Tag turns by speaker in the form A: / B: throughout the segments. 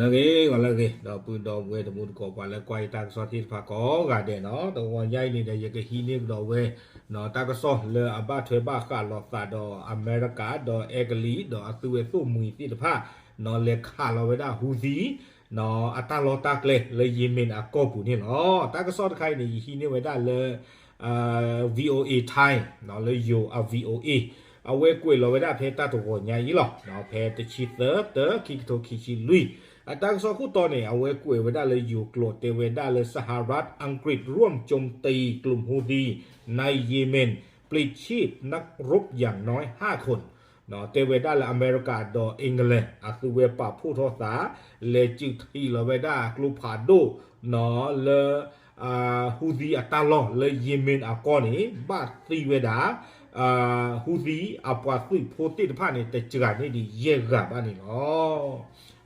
A: လကေငလကေတော့ပူတော့ဝဲတမှုကောပါလဲကွိုင်တာဆောတိဖာကောကတဲ့နော်တော့ဝန်ရိုက်နေတဲ့ရကဟီနေတော့ဝဲနော်တာကဆောလေအဘထွေဘကလောသာတော့အမေရိကတော့အဂလီတော့အသူဝဲသူ့မူတိတဖာနော်လေခါလောဝဲတာဟူစီနော်အတလောတာကလေလေယီမင်အကောပူနေနော်တာကဆောတခိုင်နေဟီနေဝဲတာလေအာ VOA time နော်လေယိုအ VOA အဝဲကွေလောဝဲတာဖဲတတ်တော့ညာကြီးလောနော်ဖဲတချီသတခိတိုခိချီလူီ အတန်းစောခုတော်နေအဝဲကွေဝဒါလေယူကလိုတေဝဒါလေဆဟာရတ်အင်္ဂရိร่วมโจมตีกลุ่มฮูดีในเยเมน ปลิดชีพนักรบอย่างน้อย 5 คนเนาะเตเวดาและอเมริกาดออังกฤษอาซูเวปาผู้ทอสาเลจิทีลเวดากลูพาโ အာဟူသီအပွားသွိဖိုတိတဖာနေတကြနေဒီရေကဘာနေလော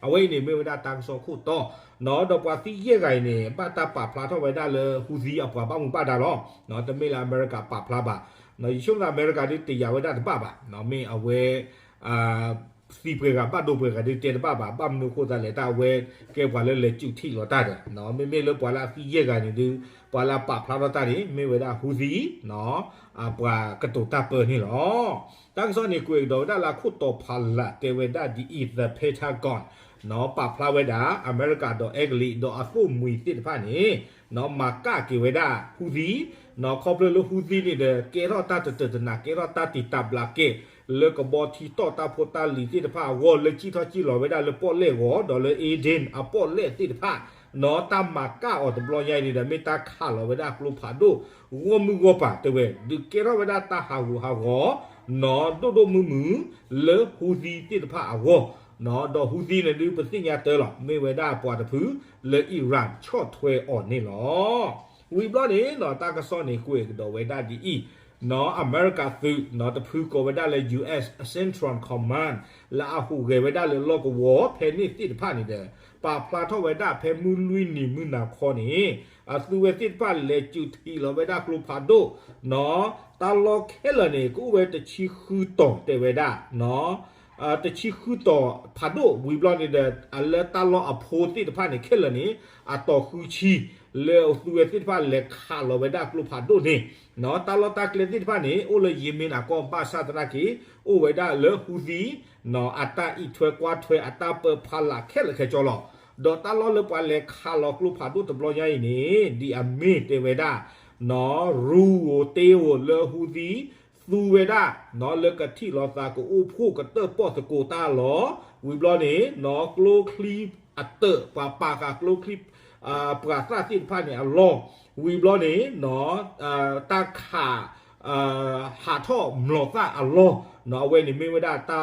A: အဝိနေမေဝဒတန်စောခုတော့နော်တော့ပွားသီရေကိုင်နေပတပဖလာတော့ဝဒလေဟူသီအပွားဘာမှုပတာလောနော်တမေလာအမေရိကပဖလာပါနော်ယေရှုကအမေရိကတိတရားဝဒတပပါနော်မင်းအဝဲအာစီပြေကပတ်တော့ပြေကဒီတေတပပါပမနုခိုတာလေတာဝဲကဲပွာလဲလေကျုထိလောတာတယ်နော်မေမေလောပွာလာစီရေကနေဒီပွာလာပဖလာတော့တာဒီမေဝဒဟူသီနော် အပွားကတုတာပနေလောတန်းစောနေကွေတော့ဒါလာခုတော့ဖလာတေဝဒဒီ is the pentagon နော်ပဖလာဝဒအမေရိကတော့အဂလီတော့အဖို့မွေတိတဖာနေနော်မာကကေဝဒဟူစီနော်ခေါပလလဟူစီနေတဲ့ကေရတာတတနာကေရတာတိတဘလာကေလေကဘောတီတော့တာဖိုတာလီတိတဖာဝေါ်လေချီထချီလောဝဒလေပေါ်လေဝေါ်ဒေါ်လေအေဒင်အပေါ်လေတိတဖာ နော်တမကာအော်တဘလရိုင်နေတဲ့မေတာခါလောဝဒကလုဖာဒိုဝမူဝပါတဝဲဒီကေရဝဒတာဟာဝဟာဝနော်ဒိုဒိုမူမူလေဟူစီတိတဖာအဝေါ်နော်တော့ဟူဒီနဲ့ဒီပစိညာတဲလောမေဝဒပွားတဖူလေအီရန်ချော့ထွဲအော်နေလောဝီဘလနေနော်တာကစောနေကွေတော့ဝေဒဒီအီနော်အမေရိကသူနော်တဖူကိုဝဒလေ US Central Command လာဟုဂေဝဒလေလောကဝဖဲနိတိတဖာနေတယ် ပါပလာထောဝဒဖဲမူလွီနီမူနာခေါနေအသူဝဲတိပါလေကျူတီလောဝဒကလုဖာဒိုနော်တာလောခဲလနေကိုဝဲတချီခူတောတေဝဒနော်အာတချီခုတော့ဖာဒိုဝီဘလနေတဲ့အလတာလောအဖိုတိတဖာနေခဲလနေအတော်ခူချီလေသူဝတိတဖာလက်ခါလောဝဒကလုဖာဒိုနေနော်တာလောတာကလေတိတဖာနေအိုလေယီမင်အကောပါစာတရာကီအို ဝဒလေဟူဒီနော်အတာဤထွဲကွာထွဲအတာပဖာလာခဲလခဲကြောလောဒေါ်တာလောလေပါလေခါလောကလုဖာဒိုတဘလရိုင်းနေဒီအမေတေဝဒနော်ရူဝတေဝလေဟူဒီသူဝေဒနော်လကတိလောသာကိုဥဖို့ကတပေါ်တကိုတာလောဝီဘလနေနော်ကလိုကလီအတပပါကကလိုကလီအာပရာသတိဖာနေအလောဝီဘလနေနော်အာတာခါအာဟာထောမလောသာအလောနော်ဝဲနေမေဝဒတာ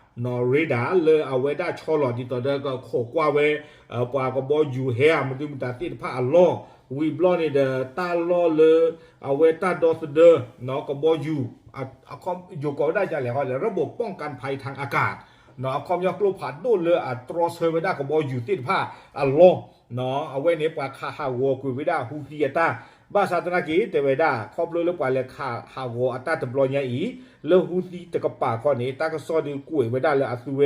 A: นอริดาเลอเอาไว้ได้ชอลอดีต่อเดก็โขกว่าเวเออปาก็บอยู่เฮียมันดึงตาติดผ้าอัลลอวีบลอนี่เดตาลอเลอเอาไว้ตาดอสเดอนอก็บออยู่อะคอมอยู่ก็ได้จะแหละแล้อระบบป้องกันภัยทางอากาศเนาคอมยากลูผัดดูเลยอะตรอเซอร์ไว้ได้ก็บอยู่ติดผ้าอัลลอเนาะเอาไว้ในปากคาฮาววกุยว้ด้ฮูเฮียตา บ้าสาตนากีเตไว้ได้ครอบเลยแล้วปาเลยคาฮาวอัตตาตบลอยอีแล้วฮูตีตะกปาก่อนนี้ตาก็ซอดีกุยไว้ได้เลยอ่ะสุเว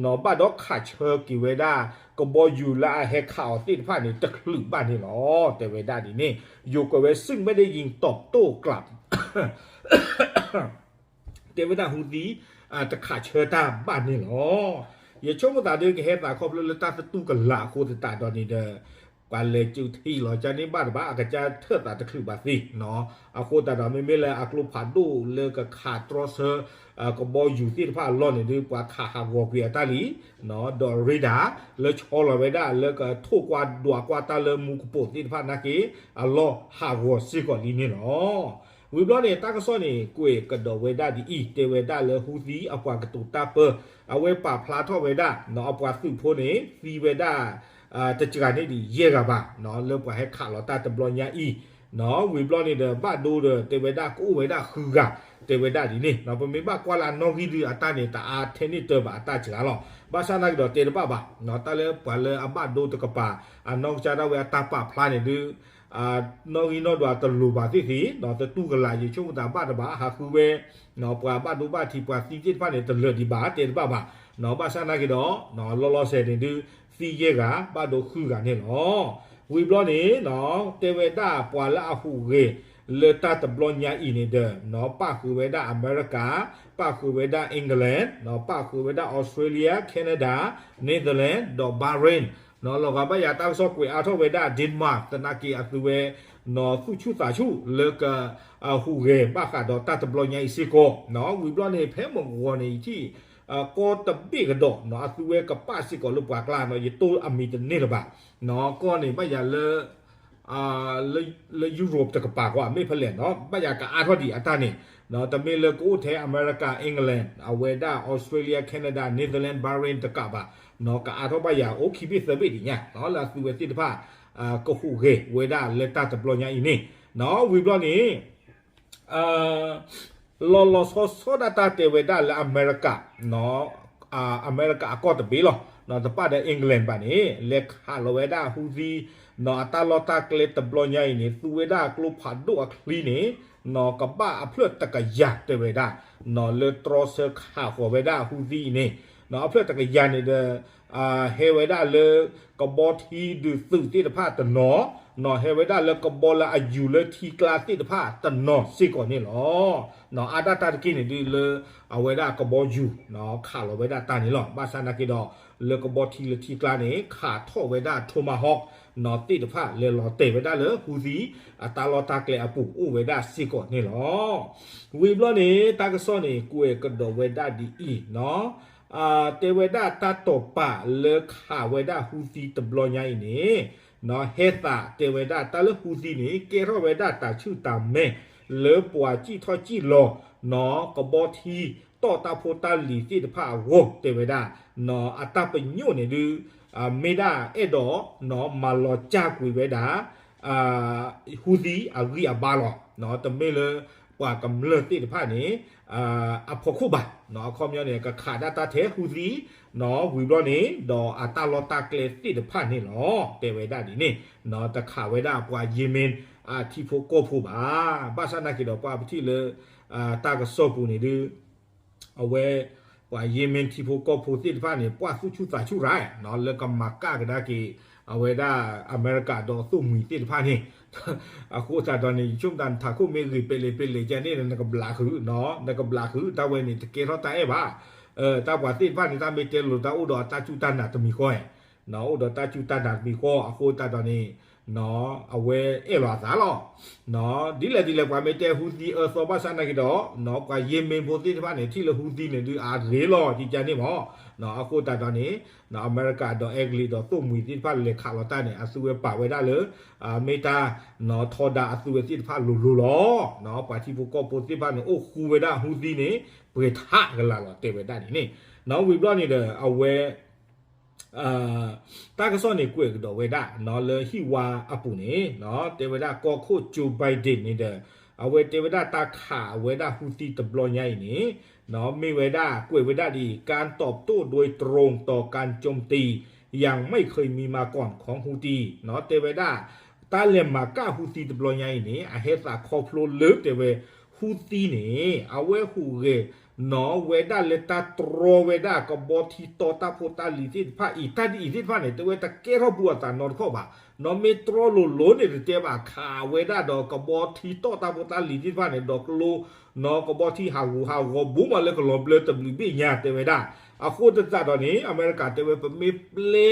A: เนาะบ้าดอ กขาเชอกี่ไว้ได้ก็บออยู่ละเฮข่าวติดผ้านี่ตะคลึบ้านนี่เนาะแต่ไว้ได้ดีนี่อยู่กับไว้ซึ่งไม่ได้ยิงตอบโต้กลับ တေဝဒဟူဒီအတခါချေတာဘာနေလောယေချုံမတာဒေကဟဲတာခေါပလလတာတူကလာခိုတာတော်နေတဲ့ပါလေကျူထီလောဂျာနေဘာဘာအကကြထက်တာတခုပါစီနော်အခုတာတော့မေမေလဲအကလုဖာဒိုလေကခါထရဆာကဘောယူတိဖာလောနေဒီပွားခါဟာဝကွေတာလီနော်ဒေါ်ရီဒါလေချောလဝေဒါလေကထိုကွာဒွာကွာတာလေမူကပိုတိဖာနာကေအလောဟာဝစီကောလီနေနော်ဝီဘလနေတာကစောနေကိုကဒဝေဒဒီအီတေဝေဒလေဟူဒီအပွားကတူတာပအဝေပါဖလာထောဝေဒနော်အပွားစုဖိုးနေစီဝေဒ အာတချကနေဒီရေကပါနော်လောပွားဟက်ခါလောတာတဘလောညာအီနော်ဝီဘလောနေတယ်ဘတ်ဒိုတဲ့တေဝဒကိုဝေဒခူကတေဝဒဒီနေနော်ပမေဘကွာလာနော်ဂီဒီအတနေတာအာထင်းနေတော့ပါအတချလာလောဘာသာနာကတော့တေတပပါနော်တလဲပွာလဲအဘတ်ဒိုတကပါအနော်ချာတော့ဝေအတပဖလာနေဒီအာနော်ဂီနော်တော့တလူပါတိစီနော်တတူကလာရေချုံတာပါတပါဟာခုပဲနော်ပွာဘတ်ဒိုပါတီပွာစီတိပါနေတလွတ်ဒီပါတေတပပါနော်ဘာသာနာကတော့နော်လောလောဆယ်တင်ဒီ စီရဲကဘတ်ဒိုခူကနေလောဝီဘလောနေနော်တေဝဒပွာလာဟုရေလေတာတဘလောညာအီနေတယ်နော်ပခုဝေဒအမေရိကပခုဝေဒအင်္ဂလန်နော်ပခုဝေဒဩစတြေးလျကနေဒါနေသာလန်ဒေါ်ဘာရင်နော်လောကဘယာတောက်ဆော့ကွေအာထောဝေဒဒင်မတ်တနာကီအသူဝဲနော်သူချူတာချူလေကအဟုရေပခါတော့တတဘလောညာအီစီကိုနော်ဝီဘလောနေဖဲမဝနေ တီအကောတပိကတော့နော်အသူဝဲကပစီကိုလုပွားကလာနော်ယတိုအမီတနေရပါနော်ကောနေဘယာလေအာလေလေယူရိုပတကပါကွာမေဖလက်နော်ဘယာကအာထောဒီအတနေနော်တမေလကိုထဲအမေရိကအင်္ဂလန်အဝေဒါဩစတြေးလျကနေဒါနယ်သာလန်ဘာရင်တကပါနော်ကအာထောဘယာအိုခိပိသဘေဒီညာနော်လာသူဝတိတဖာအာကခုဟေဝေဒါလက်တာတဘလညာအင်းနေနော်ဝီဘလနေအာ လောလောဆောဆောဒတာတေဝေဒါလာအမေရိကနော်အာအမေရိကအကော့တဘေလောနော်တပတ်တဲ့အင်္ဂလန်ပါနေလက်ဟာလဝေဒါဟူစီ no ata lota kle tablo nyai ni tuweda klo phado akli ni no kaba aphlot taka ya te weda no le trose kha ho weda hu di ni no aphlot taka ya ni de a he weda le kabo thi du su ti de pha ta no no he weda le kabo la ayu le thi kla ti de pha ta no si ko ni lo no ada ta ki ni di le a weda kabo yu no kha lo weda ta ni lo ba sa na ki do le kabo thi le thi kla ni kha tho weda tomahawk နော်တိတဖလေလောတေဝဒလေဟူစီအတာလောတာကလေအပူဥဝေဒစီကောနေလောဝီဘလနေတာကစောနေကိုေကဒဝေဒဒီအီနော်အာတေဝဒတတောပလေခဝေဒဟူစီတဘလညိုင်းနေ နော်ဟေတာတေဝဒတလဟူစီနေကေရဝေဒတာချုတာမဲလေပွာကြည့်ထောကြည့်လောနော်ကဘောတီတောတာဖိုတာလီတိတဖဝတေဝဒနော်အတပညိုနေလူအာမေဒါအဲ့တော့နော်မလောကြကွေပဲဒါအာဟူဒီအဂီအဘာလောနော်တမေလပွာကမ္လတိတဖာနေ အာအဖို့ခုပါနော်ခေါမျောနေကခါဒတာသေးဟူစီနော်ဝီဘလောနေနော်အတာလောတာကလေတိတဖတ်နေလောတေဝေဒာဒီနေနော်တခါဝေဒာပွာယေမင်အာတီဖိုကိုဖိုပါဘာသနာကီတော့ပွာပတိလေအာတာကစောပူနေဒီအဝဲပွာယေမင်တီဖိုကိုဖိုတိတဖတ်နေပွာစုချူစာချူရိုင်းနော်လေကမကကဒါကီ whether America do so mui ti pha ni a ko ta do ni chum dan tha ko me ri pele pele ja ni na ka bla khu no na ka bla khu ta we ni te ke ro ta e ba เออตาบาติบ้านนี่ตาเมเจลุตาอุดรตาจุตันน่ะตมีข้อยเนาะอุดรตาจุตันน่ะมีข้ออโคตาตอนนี้ နော်ဥတော်တာချူတန်နာမီခေါ်အခုသာတော့နေနော်အဝဲအဲ့လာသားလောနော်ဒီလေဒီလေကွာမေတဲဟူဒီအစောပါစနာကတော့နော်ကွာယေမင်ဘိုတိတပါနေတိလဟူဒီနေဒီအာရေလောဒီကြနေမောနော်အခုတတော်နေနော်အမေရိကတော့အဂလီတော့တုံမီတိဖာလေခါလတာနေအဆူဝဲပါဝဲဒါလေအာမေတာနော်ထောဒါအဆူဝဲတိဖာလူလူလောနော်ပါတိဘကောပိုတိဖာနေအိုခူဝဲဒါဟူဒီနေဘွေထကလာလောတေဝဲဒါနေနော်ဝီဘလောနေတဲ့အဝဲ အာတာကစောနေကွေကတော့ဝေဒနော်လေဟီဝါအပူနေနော်တေဝဒကောခုဂျိုဘိုင်ဒင်နေတဲ့အဝေတေဝဒတာခါဝေဒဟူတီတဘလညိုင်နေနော်မေဝေဒကွေဝေဒဒီการตอบโต้โดยตรงต่อการโจมตีอย่างไม่เคยมีมาก่อนของฮูตีเนาะเตเวดาตาเลมากาฮูตีตบลอยไงนี่อะเฮสาคอฟโลเลิฟเตเวฮูตีนี่အဝဲဟူရေ နော်ဝေဒလက်တာတရဝေဒကဘောတီတောတာဖိုတာလီတိဖာအီတဒီအီတိဖာနေတဝဲတကေရဘူတာနော်ခောပါနော်မီထရိုလိုလိုနေတဲ့ပါခါဝေဒတော့ကဘောတီတောတာဖိုတာလီတိဖာနေတော့ကလိုနော်ကဘောတီဟာဝူဟာဝဘူမလည်းကလောဘလက်တဘလီဘီညာတေဝေဒအခုတတ်တော့နေအမေရိကတေဝဲပမေပလေ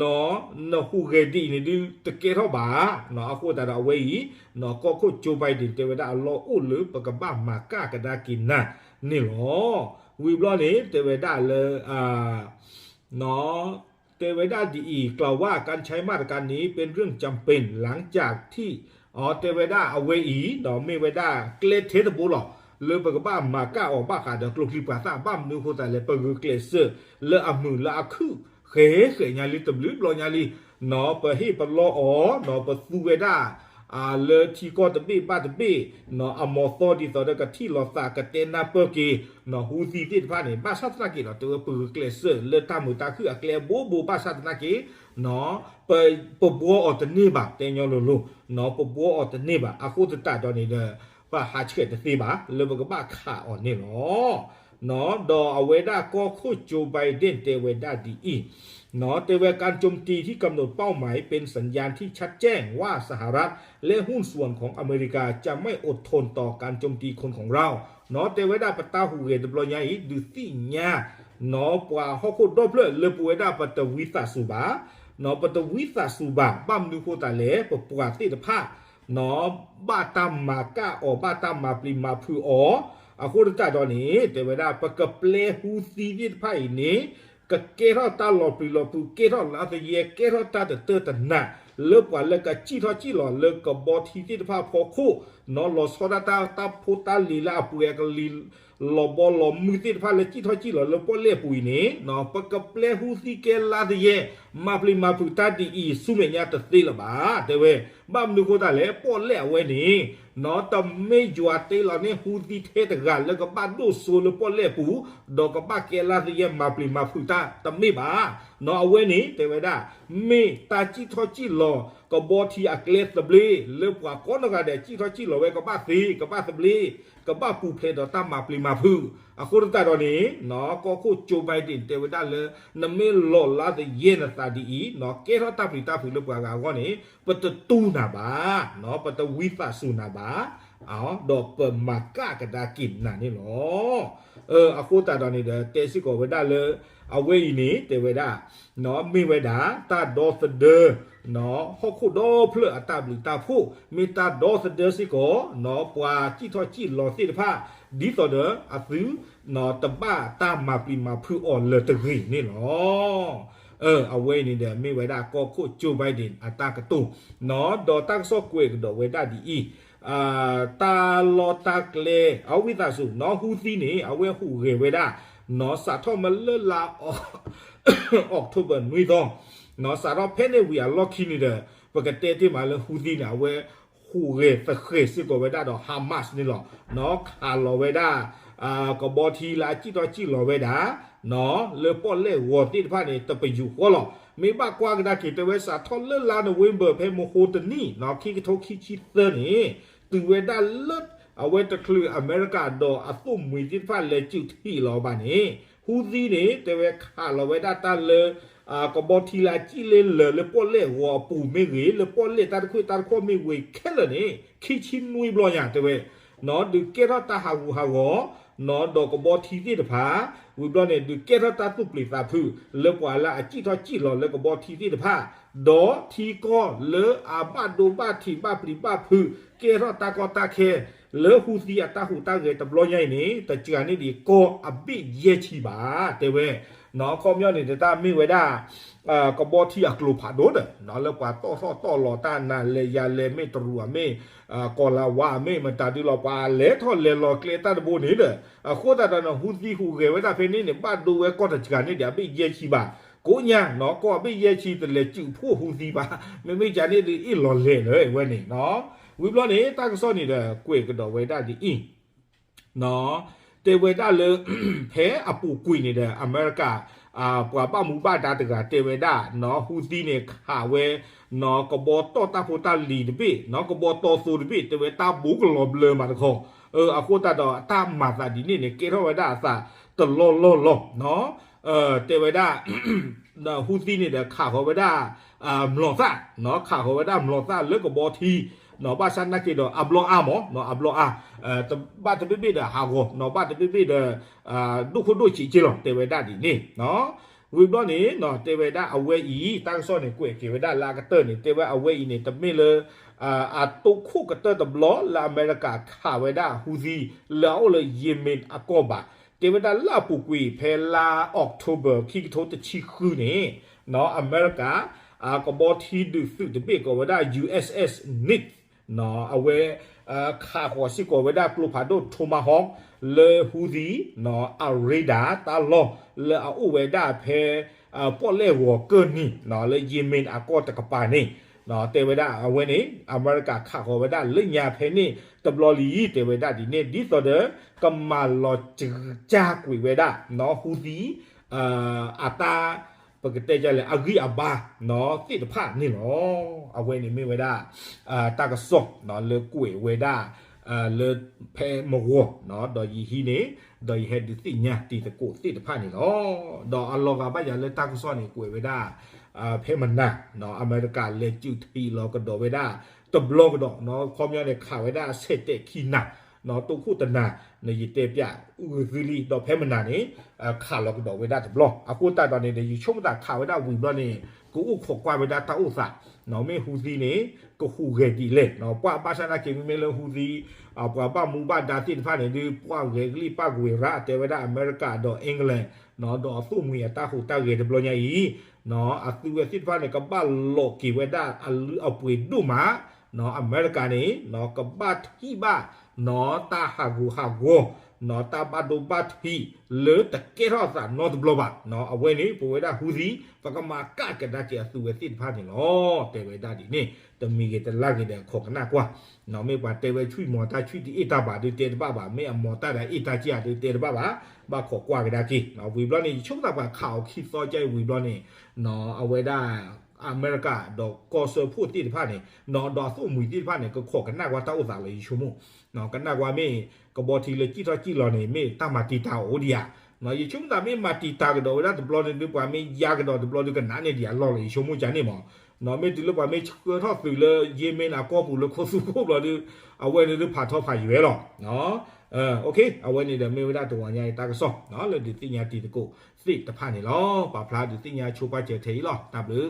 A: နော်နော်ဟူဂေဒီနေဒီတကေရောပါနော်အခုတတော့ဝေးနော်ကောခုဂျိုဘိုင်ဒင်တေဝဒအလောဥလပကပမာကကဒါကိနာ นี่งหอวีบลอนี้เตเวด้าเลยอ่าเนาะเตเวด้าดีอีกล่าวว่าการใช้มาตรการนี้เป็นเรื่องจำเป็นหลังจากที่อ๋อเตเวด้าเอาเวอีดอเมเวด้าเกลเทสบุหรอเลยปกบบ้านมาก้าออกบ้านขาดกลุกลีปาตาบ้านนูโคแต่เลยปกเกรเซเลยอามือละคือเขเขยาลีตบลืบลอยาลีเนาะไปให้ไปรออ๋อเนาะไปสูเวด้า အာလေတီကောတပိပတ်တပိနော်အမောသောဒီတော်ကတိလောစာကတေနာပကေနော်ဟူစီတိဖာနေဘာသတ်နာကေနော်တူပူကလဆလေတမူတာခုအကလေဘောဘောဘာသတ်နာကေနော်ပပဘောအော်တနေပါတေညောလိုလိုနော်ပဘောအော်တနေပါအခုတတတော်နေတဲ့ပါဟာချက်တသေးပါလေဘကဘာခါအော်နေနော်နော်ဒေါ်အဝေဒကောခုဂျိုဘိုင်ဒန်တေဝေဒဒီအီ หนอแต่วการโจมตีที่กำหนดเป้าหมายเป็นสัญญาณที่ชัดแจ้งว่าสหรัฐ และหุ้นส่วนของอเมริกาจะไม่อดทนต่อการโจมตีคนของเราหนอแต่วดาปตาหูเกตบลอยายดูสิญาหนอปว่าฮอกโคดอบเลเลปูเอดาปตวิสาสุบาหนอปตวิสาสุบาบัมนูโคตาเลปปวาติตภาหนอบ้าตัมมาก้าออบ้าตัมมาปริมาพืออออะโคตรจ่าตอนนี้แต่วดาปกะเปลหูซีวิตภาอีนี้ ကကေရတာလောပီလောပူကေရလာတယေကေရတာတတတနာလေပွာလကချီထချီလောလေကဘောတီတိတဖာဖောခုနော်လောစောဒတာတာဖူတာလီလာပူရကလီလောဘောလောမီတိတဖာလေချီထချီလောလေပေါ်လေပူနေနော်ပကပလေဟူစီကေလာတယေမပလီမပူတာတီအီဆုမညာတသေးလပါတဲ့ဝဲဘမ်နုကိုတာလေပေါ်လေဝဲနေ နော်တမေဂျွာတေးလောနေဟူတီထဲတကလေကပတ်ဒုဆိုလေပေါ်လေပူဒေါကပကေလာတယေမပလီမပူတာတမေပါ နော်အဝဲနေတဲ့ဝဲတာမေတာချီထချီလောကဘောတီအကလက်တဘလီလေပွာကောနကတဲ့ချီထချီလောဝဲကပတ်စီကပတ်တဘလီကပတ်ပူဖလေတော့တမပလီမဖူအခုတတော်နေနော်ကောခုဂျိုဘိုင်ဒန်တေဝဒလေနမေလောလာတဲ့ယေနတာဒီနော်ကေရတာပလီတာဖူလေပွာကကောနေပတတူနာပါနော်ပတဝိဖဆူနာပါ อ๋อดอกเปิดมากก้ากระดากินน่ะนี่หรอเอออากูตาตอนนี้เดเตสิกอเวดาเลยเอาเวอีนี้เตเวดาเนาะมีเวดาตาดอสเดอเนาะฮอกคุโดเพลอตาบลิตาผู้มีตาดอสเดอสิกอเนาะปวาจิทอจิลอสิผ้าดีตอเดออาซึเนาะตบ้าตามาปีมาพูอ่อนเลตะรีนี่หรอเออเอาไว้นี่เดี๋ยวมีไว้ได้ก็โคจูไบเดนอัตากระตุ้นเนาะดอตั้งซอกเวกดอไว้ได้ดีอี အာတာလောတာကလေအဝိတာစုနော်ဟူသီနေအဝဲဟူရေဝဲဒါနော်စာထောမလလာအောက်တိုဘာနွေတော့နော်စာတော့ဖဲနေဝီအာလော့ကီနေတဲ့ပကတဲတိမာလဟူသီနာဝဲဟူရေသခေစစ်ကိုဝဲဒါတော့ဟာမတ်နေလောနော်ခါလောဝဲဒါအာကဘောတီလာជីတော့ជីလောဝဲဒါနော်လေပေါ်လေဝတ်တိဖာနေတပယူခေါ်လောမေဘကွာကဒါကေတဝဲစာထောလလာနဝင်းဘာဖဲမဟိုတနီနော်ခိကထိုခိချီသနေ သူဝဲဒါလတ်အဝဲတကလူအမေရိကတော့အသုမွေတိဖာလေကျူထီလောပါနေဟူသီနေတဝဲခါလောဝဲဒါတလေအာကဘောတီလာကြည့်လေလေလေပေါ်လေဝပူမေကြီးလေပေါ်လေတာခွေတာခွမေဝေခဲလနေခိချီနွေဘလောညာတဝဲနော်ဒီကေရတာဟာဝူဟာဝနော်တော့ကဘောတီတိတဖာ ဝီဘလောနေဒီကေရတာတုပလီသာဖူလေပွာလာအကြည့်တော့ကြည့်လောလေကဘောတီတိတဖာဒေါ်ထီကောလေအဘဒိုဘတီဘပရိဘဖူကေရတာကောတာခဲ လေဟူစီအတာဟူတာကေတဘလောညိုင်နေတကြနေဒီကောအပိရဲ့ချီပါတဲဝဲနော်ခေါမျောနေတဲ့တာမိဝဲတာအာကဘောတီအကလိုဖာဒိုဒနော်လေကွာတော့တော့တော့လောတာနာလေရလေမေတရူအမေအာကောလာဝါမေမတာဒီလောပါလေထော်လေလောကလေတာဘိုနေတဲ့အခုတာတနဟူစီဟူကေဝဲတာဖေနေနေပတ်ဒိုဝဲကောတကြနေတဲ့အပိရဲ့ချီပါကိုညာနော်ကောအပိရဲ့ချီတလေကျူဖို့ဟူစီပါမေမေဂျာနေဒီအလော်လေလေဝဲနေနော် ဝီဘလောနေတာကစောနေတဲ့ကွေကတော့ဝဲတာဒီအင်းနော်တေဝဲတာလေဖဲအပူကွေနေတဲ့အမေရိကအာပွာပမူပါတာတကတေဝဲတာနော်ဟူသီနေခါဝဲနော်ကဘောတော့တာဖိုတာလီတပိနော်ကဘောတော့ဆိုတပိတေဝဲတာဘူကလောဘလမာတခေါเออအခုတတော့အတမာတာဒီနေ့နေကေရောဝဲတာအစာတလောလောလောနော်เออတေဝဲတာနော်ဟူသီနေတဲ့ခါခေါ်ဝဲတာအာမလောသနော်ခါခေါ်ဝဲတာမလောသလက်ကဘောတီ နော်ဘာစနကိတော့အဘလောအာမောနော်အဘလောအာအဲတဘာတပိပိဒါဟာကိုနော်ဘာတပိပိဒါအာဒုခုဒုချီချီလောတေဝဒဒီနေနော်ဝိဘလောနေနော်တေဝဒအဝဲဤတန်းစောနေကွေကေဝဒလာကတနေတေဝအဝဲဤနေတမိလအာအတုခုကတတဘလောလာအမေရိကခါဝဒဟူစီလောလေယီမင်အကောဘာတေဝဒလာပူကွေဖဲလာအောက်တိုဘာခိကထိုတချီခုနေနော်အမေရိကအာကဘောတီဒုစုတပိကောဝဒ USS Nick နော်အဝဲအခါခေါ်စီကိုဝဒပလူဖာဒိုထူမာဟောလေဟူဒီနော်အရီဒါတာလောလေအဝဲဒါဖဲအာပေါ်လေဝကနီနော်လေယီမင်အကောတကပါနေနော်တေဝဒအဝဲနေအမေရိကခါခေါ်ဝဒလိညာဖဲနေတဘလလီတေဝဒဒီနေဒီဆိုတဲ့ကမာလောချာကွေဝဒနော်ဟူဒီအာအတာ ပကတဲ့ကြလေအဂီအဘာနော်တိတဖာနေလောအဝဲနေမေဝဒအာတကဆော့နော်လေကွေဝဒအာလေဖဲမဝနော်ဒေါ်ယီဟီနေဒေါ်ယီဟက်ဒီတိညာတီတကိုတိတဖာနေလောဒေါ်အလောကဘာရလေတကဆော့နေကွေဝဒအာဖဲမနာနော်အမေရိကလေကျူတီလောကဒေါ်ဝဒတဘလော့ကတော့နော်ခေါမြတဲ့ခါဝဒဆက်တဲ့ခီနာ နော်တုခုတနာနေရတဲ့ပြဥဂီလီတော့ဖဲမနာနေအခါလောကတော့ဝဒတဘလော့အခုတတော်နေဒီချုံတာခါဝဒဝီဘလော့နေကိုဥခေါ်ကွာဝဒတာဥစာနော်မေဟူစီနေကိုဟူဂေဒီလေနော်ပွားပါစနာကေမီမေလဟူစီအပွားပါမူပါဒါတိဖာနေဒီပွားဂေဂလီပါဂဝေရာတေဝဒအမေရိကတော့အင်္ဂလန်နော်တော့အဆုမီယတာဟူတာဂေဒဘလော့ညာဤနော်အသူဝတိဖာနေကပါလောကီဝဒအလူအပွေဒုမာနော်အမေရိကန်နေနော်ကပတ်ဟိဘာ နော်တာဟာဂူဟာဂိုနော်တာဘတ်ဒိုဘတ်ဟီလေတကေရောစာနော်ဒဘလောဘနော်အဝဲနေပဝေဒဟူစီပကမာကကဒါကေအသူဝတိဖာနေလောတေဝဒဒီနေတမီကေတလာကေတဲ့ခေါကနာကွာနော်မေပါတေဝချွိမောတာချွိဒီအတာပါဒီတေတပါပါမေအမောတာတဲ့အတာကြီးအဒီတေတပါပါဘာခေါကွာကေဒါကေနော်ဝီဘလောနေချုံတာပါခေါခိစောကြိုင်ဝီဘလောနေနော်အဝဲ ဒါအမေရိကတော့ကောဆဖို့တိတဖာနေနော်တော့သုမူတိတဖာနေကခေါကနာကွာတောက်စားလေရှုံမနော်ကနာကွာမေကဘောတီလေကြည့်တော့ကြည့်လောနေမေတမတီတာအိုဒီယာနော်ယချုံတာမေမာတီတာကတော့ရတဲ့ဘလောနေဒီပွားမေယာကတော့ဒီဘလောဒီကနာနေဒီယာလောလေရှုံမကြနေမောနော်မေဒီလိုပါမေချေထော့ပြီလေယေမင်အကောပူလခိုစုကိုဘလောဒီအဝဲနေဖာထော့ဖာရွဲတော့နော်အဲโอเคအဝဲနေတယ်မေဝဒတဝညာတာကဆောနော်လေဒီတင်ညာတီတကိုသိတဖာနေလောဘာဖလားဒီတင်ညာချိုးပါကျဲထေးလောတပ်လို့